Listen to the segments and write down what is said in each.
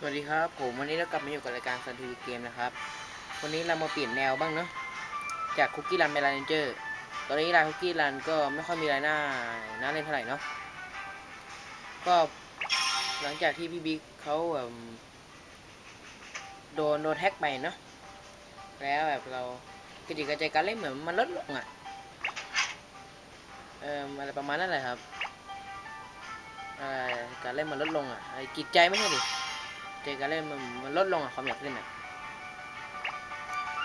สวัสดีครับ ผมวันนี้เรากลับมาอยู่กับรายการซันทีวีเกมนะครับ วันนี้เรามาเปลี่ยนแนวบ้างเนาะจากคุกกี้รันเป็นรันเจอร์ตอนนี้รันคุกกี้รันก็ไม่ค่อยมีรายหน้าน่าเล่นเท่าไหร่เนาะก็หลังจากที่พี่บิ๊กเขาโดนโดนแฮ็กไปเนาะแล้วแบบเรากระจิกกระใจการเล่นเหมือนมันลดลงอะ่ะเอ่ออะไรประมาณนั้นแหละครับออการเล่นมันลดลงอะ่ะไอ้จิตใจไม่ใช่ดิ จการเล่นมันมันลดลงอะความอยากเล่นอะ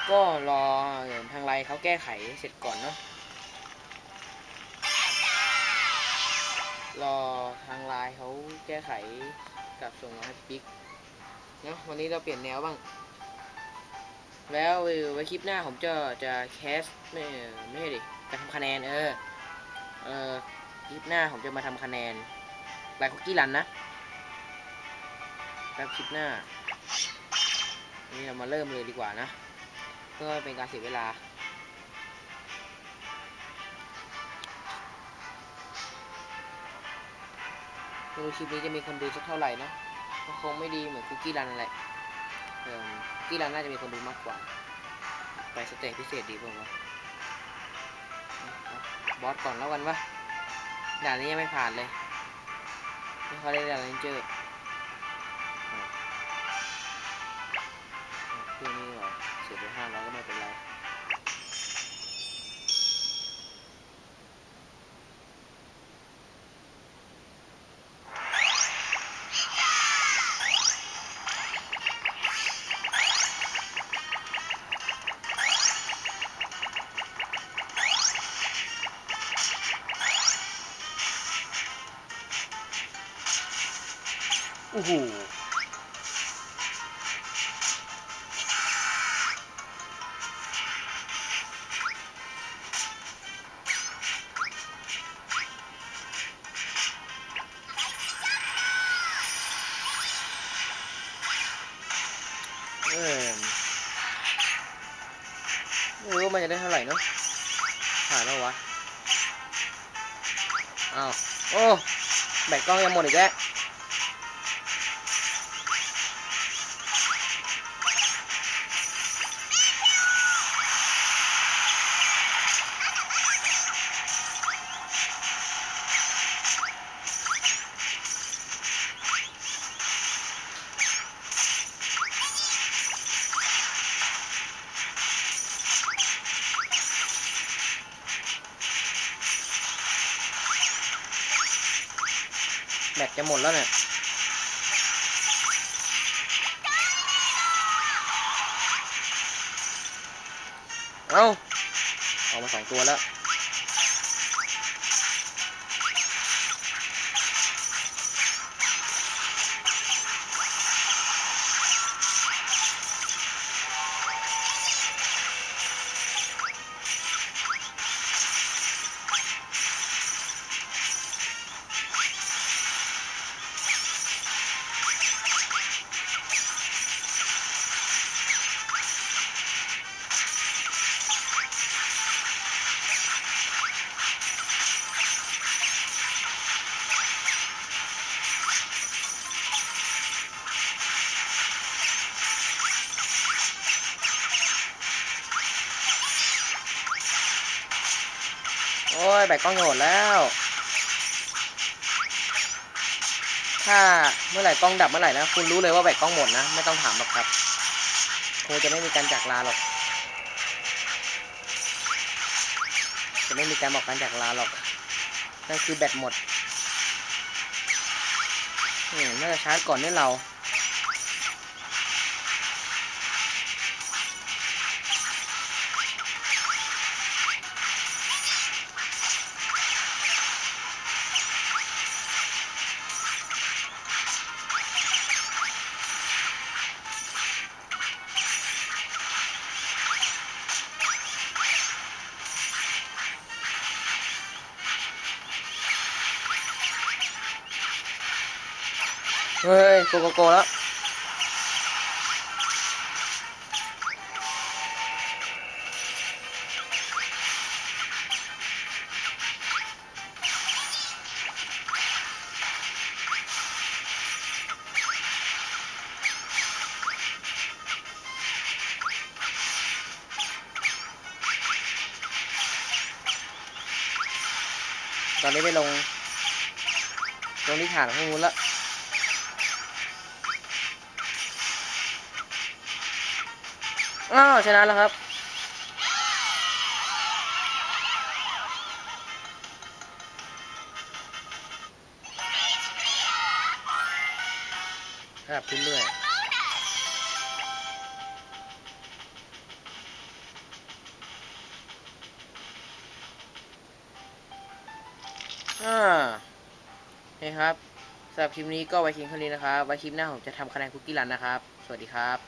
ก็รอทางไลน์เขาแก้ไขเสร็จก่อนเนาะรอทางไลน์เขาแก้ไขกับส่งมาให้ปิ๊กเนาะวันนี้เราเปลี่ยนแนวบ้าง แล้วไว้คลิปหน้าผมจะจะแคสไม่ไม่ใช่ดิจะทำคะแนนเออเออคลิปหน้าผมจะมาทำคะแนนไลน์คุกกี้รันนะ แป๊บคลิปหน้า นี่เรามาเริ่มเลยดีกว่านะ เพื่อไม่เป็นการเสียเวลา ไม่รู้คลิปนี้จะมีคนดูสักเท่าไหร่นะก็คงไม่ดีเหมือนคุกกี้รันนั่นแหละเออคุกกี้รันน่าจะมีคนดูมากกว่า ไปสเตจพิเศษดีกว่าวะบอสก่อนแล้วกันวะด่านนี้ยังไม่ผ่านเลยไม่ค่อยได้ด่านเลนเจอร์ ครื่นี้หรอเสียไปห้าร้อยก็ไม่เป็นไรโอ้โห ม่รู้ว่ามันจะได้เท่าไหร่เนาะผ่านแล้ววะอ้าวโอ้แบตกล้องยังหมดอีกแล้ว แบตจะหมดแล้วเนี่ยเอาออกมาสองตัวแล้ว โอ้ยแบตกล้องจะหมดแล้ว ถ้าเมื่อไหร่กล้องดับเมื่อไหร่นะ คุณรู้เลยว่าแบตกล้องหมดนะ ไม่ต้องถามหรอกครับคงจะไม่มีการจากลาหรอก จะไม่มีการบอกการจากลาหรอก นั่นคือแบตหมดอืมน่าจะชาร์จก่อนนี่เรา เฮ้ยโกโกโกแล้วตอนนี้ไปลง ตรงที่ฐานข้างนู้นละ อ้าวชนะแล้วครับ ครับขึ้นด้วยอ่าโอเคครับสำหรับคลิปนี้ก็ไว้เพียงเท่านี้นะครับ ไว้คลิปหน้าผมจะทำคะแนนคุกกี้รันนะครับ สวัสดีครับ